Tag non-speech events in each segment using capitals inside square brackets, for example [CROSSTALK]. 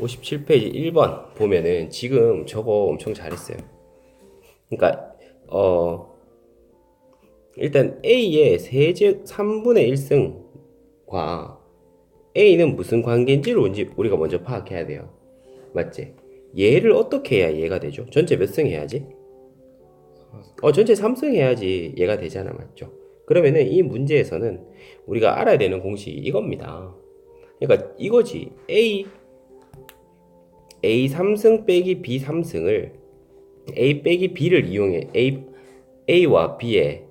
57페이지 1번 보면은 지금 저거 엄청 잘했어요. 그러니까 어 일단 A의 세제 3분의 1승과 A는 무슨 관계인지를 우리가 먼저 파악해야 돼요. 맞지? 얘를 어떻게 해야 얘가 되죠? 전체 몇 승 해야지? 어, 전체 3승 해야지 얘가 되잖아. 맞죠? 그러면은 이 문제에서는 우리가 알아야 되는 공식이 이겁니다. 그러니까 이거지. A A 3승 빼기 B 3승을 A 빼기 B를 이용해 A A와 B의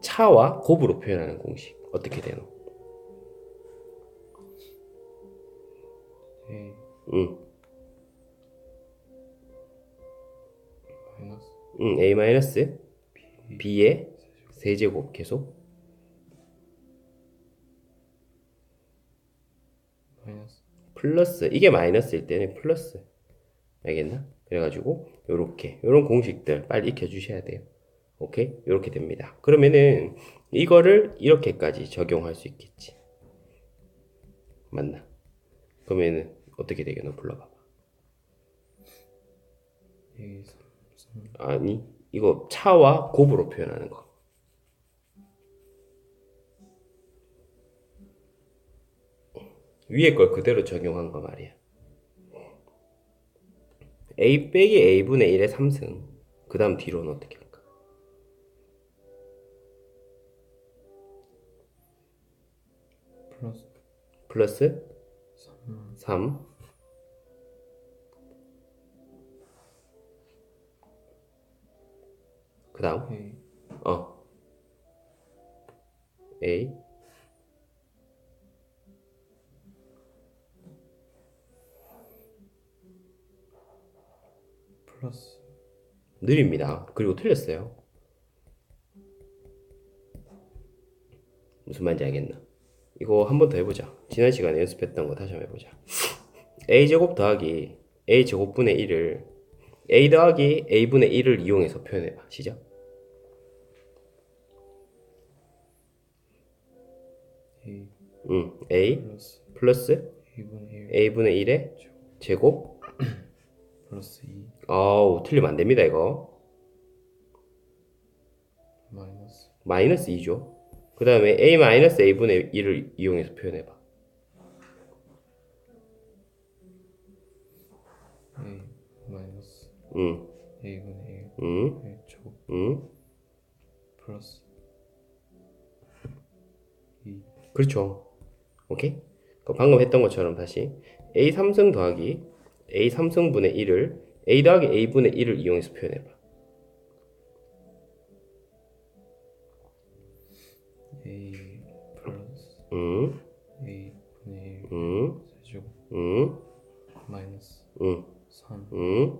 차와 곱으로 표현하는 공식. 어떻게 되노? A. 응, 마이너스. 응, A 마이너스 B. B의 세제곱 계속 플러스 이게 마이너스일 때는 플러스 알겠나? 그래가지고 요렇게 요런 공식들 빨리 익혀 주셔야 돼요. 오케이? 요렇게 됩니다. 그러면은 이거를 이렇게까지 적용할 수 있겠지. 맞나? 그러면은 어떻게 되겠노? 불러봐봐. A 3 3 아니 이거 차와 곱으로 표현하는 거. 위에 걸 그대로 적용한 거 말이야. a 빼기 a분의 1의 3승. 그 다음 뒤로는 어떻게 할까? 플러스 플러스 3 3. 그 다음 어 a 플러스 느립니다. 그리고 틀렸어요. 무슨 말인지 알겠나? 이거 한 번 더 해보자. 지난 시간에 연습했던 거 다시 한번 해보자. [LAUGHS] a 제곱 더하기 a 제곱분의 1을 a 더하기 a분의 1을 이용해서 표현해봐. 시작. A 응, a 플러스 플러스 A분의 1 a분의 1의 제곱. [CLEARS THROAT] 플러스 2 아우, 틀리면 안 됩니다, 이거. 마이너스 마이너스 2죠. 그 다음에 a 마이너스 a분의 1을 이용해서 표현해봐. A 마이너스 응, A분의 응, 1 제곱 응. 플러스 2 그렇죠. 오케이? 그 방금 했던 것처럼 다시 a 3승 더하기 a 3승분의 1을 a 더하기 a분의 1을 이용해서 표현해봐. A 플러스 응, A분의 1 응, 세제곱 응, 마이너스 응, 3 응.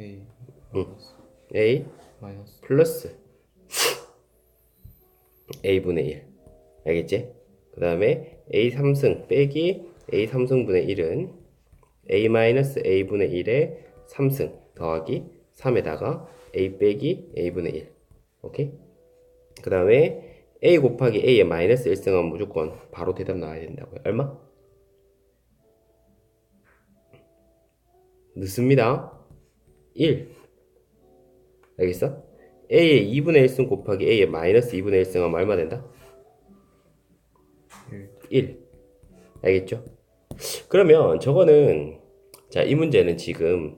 A 마이너스 a 마이너스 플러스 a분의 1. 알겠지? 그 다음에 a 3승 빼기 a 3승분의 1은 a 마이너스 a분의 1의 3승 더하기 3에다가 a 빼기 a분의 1. 오케이? 그 다음에 a 곱하기 a의 마이너스 1승은 무조건 바로 대답 나와야 된다고요. 얼마? 늦습니다. 1. 알겠어? a의 2분의 1승 곱하기 a의 마이너스 2분의 1승은 얼마 된다? 1 1. 알겠죠? 그러면 저거는 자, 이 문제는 지금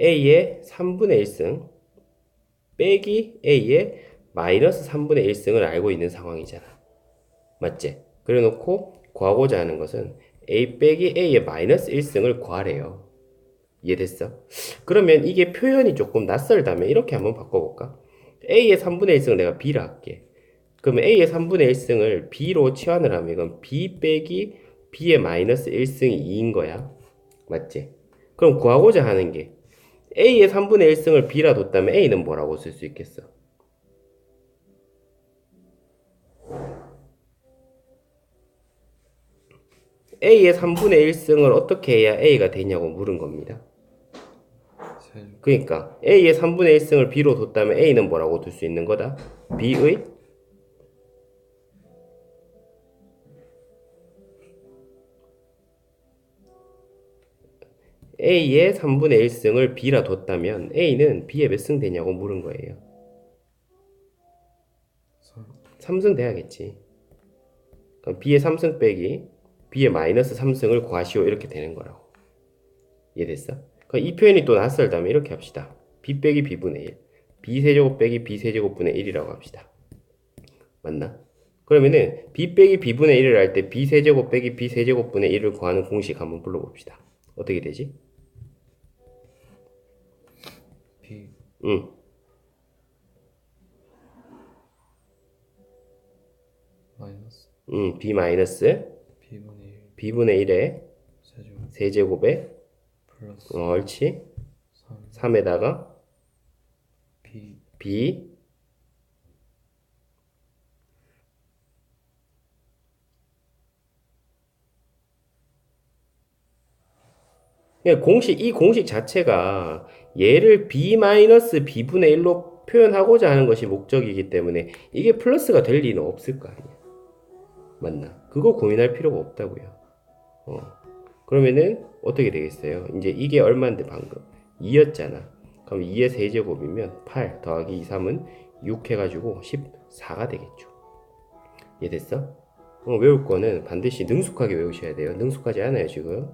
a의 3분의 1승 빼기 a의 마이너스 3분의 1승을 알고 있는 상황이잖아. 맞지? 그래 놓고 구하고자 하는 것은 a 빼기 a의 마이너스 1승을 구하래요. 이해됐어? 그러면 이게 표현이 조금 낯설다면 이렇게 한번 바꿔볼까? a의 3분의 1승을 내가 b라 할게. 그러면 a의 3분의 1승을 b로 치환을 하면 이건 b 빼기 b의 마이너스 1승이 2인 거야. 맞지? 그럼 구하고자 하는 게 a의 3분의 1승을 b라 뒀다면 a는 뭐라고 쓸 수 있겠어? a의 3분의 1승을 어떻게 해야 a가 되냐고 물은 겁니다. 그러니까 a의 3분의 1승을 b로 뒀다면 a는 뭐라고 둘 수 있는 거다? b의 A의 3분의 1승을 B라 뒀다면 A는 B의 몇승 되냐고 물은 거예요. 3 3승 돼야겠지. 그럼 B의 3승 빼기 B의 마이너스 3승을 구하시오 이렇게 되는 거라고. 이해됐어? 그럼 이 표현이 또 낯설다면 이렇게 합시다. B 빼기 B분의 1 B 세제곱 빼기 B 세제곱분의 1이라고 합시다. 맞나? 그러면은 B 빼기 B분의 1을 할 때 B 세제곱 빼기 B 세제곱분의 1을 구하는 공식 한번 불러봅시다. 어떻게 되지? 응. 마이너스 응. B 마이너스 B분의 1 B분의 1의 세제곱 세제곱에 플러스 어, 옳지? 3 3에다가 B B 그러니까 공식 이 공식 자체가 얘를 b 마이너스 b분의 1로 표현하고자 하는 것이 목적이기 때문에 이게 플러스가 될 리는 없을 거 아니야. 맞나? 그거 고민할 필요가 없다고요. 어. 그러면은 어떻게 되겠어요? 이제 이게 얼마인데 방금 2였잖아. 그럼 2의 세제곱이면 8 더하기 2, 3은 6 해가지고 14가 되겠죠. 이해됐어? 어, 외울 거는 반드시 능숙하게 외우셔야 돼요. 능숙하지 않아요, 지금.